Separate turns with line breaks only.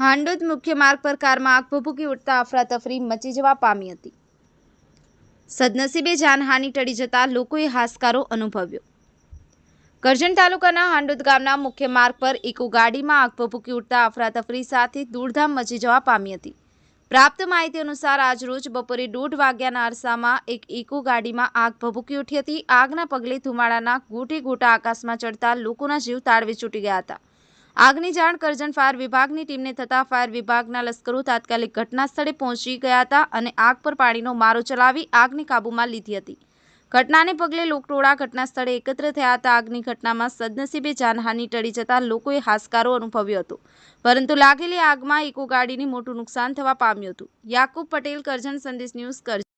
મુખ્ય માર્ગ પર કારમાં આગ ભભૂકી ઉઠતા અફરાતફરી મચી જવા પામી હતી. સદનસીબે જાનહાનિ ટળી જતા લોકોએ હાશકારો અનુભવ્યો. કરજણ તાલુકાના હાંડોદ ગામના મુખ્ય માર્ગ પર ઇકો ગાડીમાં આગ ભભૂકી ઉઠતા અફરાતફરી સાથે દૂરધામ મચી જવા પામી હતી. પ્રાપ્ત માહિતી અનુસાર આજરોજ બપોરે દોઢ વાગ્યાના અરસામાં એક ઇકો ગાડીમાં આગ ભભૂકી ઉઠી હતી. આગના પગલે ધુમાડાના ગોટે ગોટા આકાશમાં ચડતા લોકોના જીવ તાળવે છૂટી ગયા હતા. આગની જાણ કરજણ ફાયર વિભાગની ટીમને થતાં ફાયર વિભાગના લશ્કરો તાત્કાલિક ઘટના સ્થળે પહોંચી ગયા હતા અને આગ પર પાણીનો મારો ચલાવી આગને કાબૂમાં લીધી હતી. ઘટનાને પગલે લોકટોળા ઘટના સ્થળે એકત્ર થયા હતા. આગની ઘટનામાં સદનસીબે જાનહાનિ ટળી જતા લોકોએ હાશકારો અનુભવ્યો હતો. પરંતુ લાગેલી આગમાં ઇકો ગાડીને મોટું નુકસાન થવા પામ્યું હતું. યાકુબ પટેલ, કરજણ સંદેશ ન્યૂઝ કરજણ.